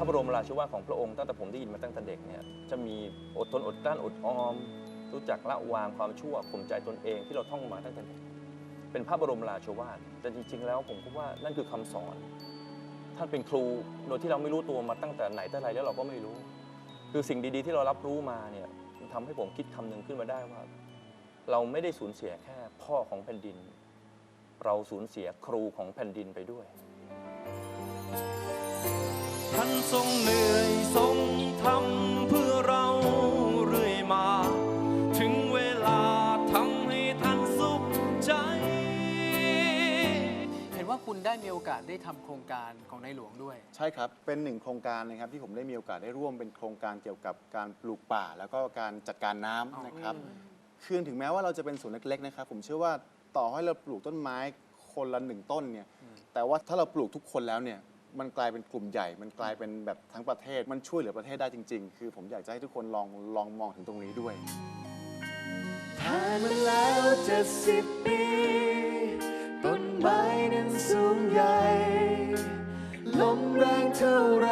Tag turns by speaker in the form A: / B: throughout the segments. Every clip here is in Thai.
A: พระบรมราชวาทของพระองค์ตั้งแต่ผมได้ยินมาตั้งแต่เด็กเนี่ยจะมีอดทนอดกลั้นอดออม รู้จักละวางความชั่วข่มใจตนเองที่เราท่องมาตั้งแต่เด็กเป็นพระบรมราชวาทแต่จริง ๆ แล้วผมก็ว่านั่นคือคำสอน ท่านเป็นครูโดยที่เราไม่รู้ตัวมาตั้งแต่ไหนแต่ไรแล้วเราก็ไม่รู้ คือสิ่งดีๆ ที่เรารับรู้มาเนี่ยทำให้ผมคิดคำหนึ่งขึ้นมาได้ว่า เราไม่ได้สูญเสียแค่พ่อของแผ่นดิน เราสูญเสียครูของแผ่นดินไปด้วย
B: ท่านทรงเหนื่อยทรงทำเพื่อเราเรื่อยมา ถึงเวลาทำให้ท่านสุขใจ
C: เห็นว่าคุณได้มีโอกาสได้ทำโครงการของในหลวงด้วย
D: ใช่ครับ เป็นหนึ่งโครงการนะครับที่ผมได้มีโอกาสได้ร่วมเป็นโครงการเกี่ยวกับการปลูกป่า แล้วก็การจัดการน้ำนะครับ คือถึงแม้ว่าเราจะเป็นสวนเล็กๆนะครับ ผมเชื่อว่าต่อให้เราปลูกต้นไม้คนละหนึ่งต้นเนี่ย แต่ว่าถ้าเราปลูกทุกคนแล้วเนี่ย มันกลายเป็นกลุ่มใหญ่ มันกลายเป็นแบบทั้งประเทศ มันช่วยเหลือประเทศได้จริง ๆ คือผมอยากจะให้ทุกคนลองลองมองถึงตรงนี้ด้วย
E: ผ่านมาแล้วเจ็ดสิบปีต้นไม้นั้นสูงใหญ่ลมแรงเท่าไร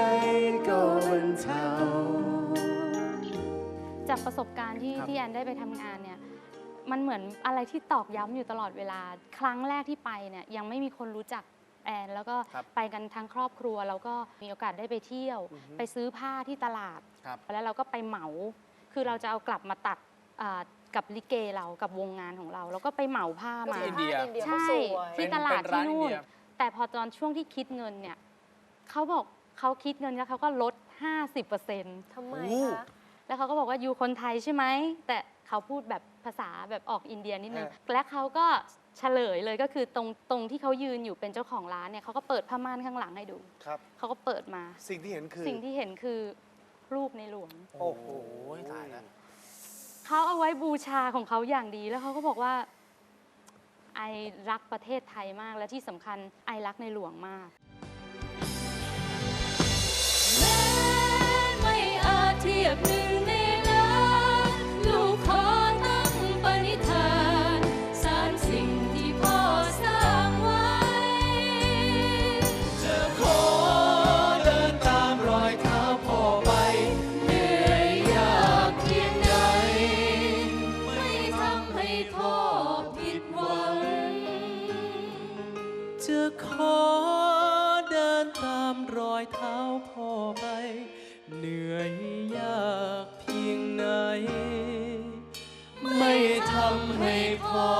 E: ก็บรรเทา
F: จากประสบการณ์ที่
C: ครับ
F: ที่แอนได้ไปทำงานเนี่ยมันเหมือนอะไรที่ตอกย้ำอยู่ตลอดเวลา ครั้งแรกที่ไปเนี่ยยังไม่มีคนรู้จัก แอน แล้วก็
C: ครับ
F: ไปกันทั้งครอบครัว แล้วก็มีโอกาสได้ไปเที่ยว
C: อือฮึ
F: ไปซื้อผ้าที่ตลาด
C: ครับ
F: แล้วเราก็ไปเหมา คือเราจะเอากลับมาตัดอ่ากับลิเกเรากับวงงานของเรา แล้วก็ไปเหมาผ้ามา
C: ที่อินเดีย
F: ใช่
C: เป็
F: ที่
C: น
F: ตลาด
C: เป็นร้า
F: ที่
C: นอิน
F: นู่น
C: เดีย
F: แต่พอตอนช่วงที่คิดเงินเนี่ยเขาบอกเขาคิดเงินแล้วเขาก็ลด 50%
G: ทำไม
C: โอ้
G: คะ
F: แล้วเขาก็บอกว่าอยู่คนไทยใช่ไหม แต่เขาพูดแบบภาษาแบบออกอินเดียนิดนึง
C: เออ
F: และเขาก็ เฉลยเลยก็คือตรงตรงที่เขายืนอยู่เป็นเจ้าของร้านเนี่ยเขาก็เปิดผ้าม่านข้างหลังให้ดู
E: ครับ
F: เขาก็เปิดมา
E: สิ่งที่เห็นคือ
F: สิ่งที่เห็นคือรูปในหลวง
E: โอ้โห
C: ตายแล้ว
F: เขาเอาไว้บูชาของเขาอย่างดีแล้วเขาก็บอกว่า ไอรักประเทศไทยมากและที่สำคัญไอรักในหลวงมาก
B: จะขอเดินตามรอยเท้าพ่อไป เหนื่อยยากเพียงไหน ไม่ทำให้พ่อ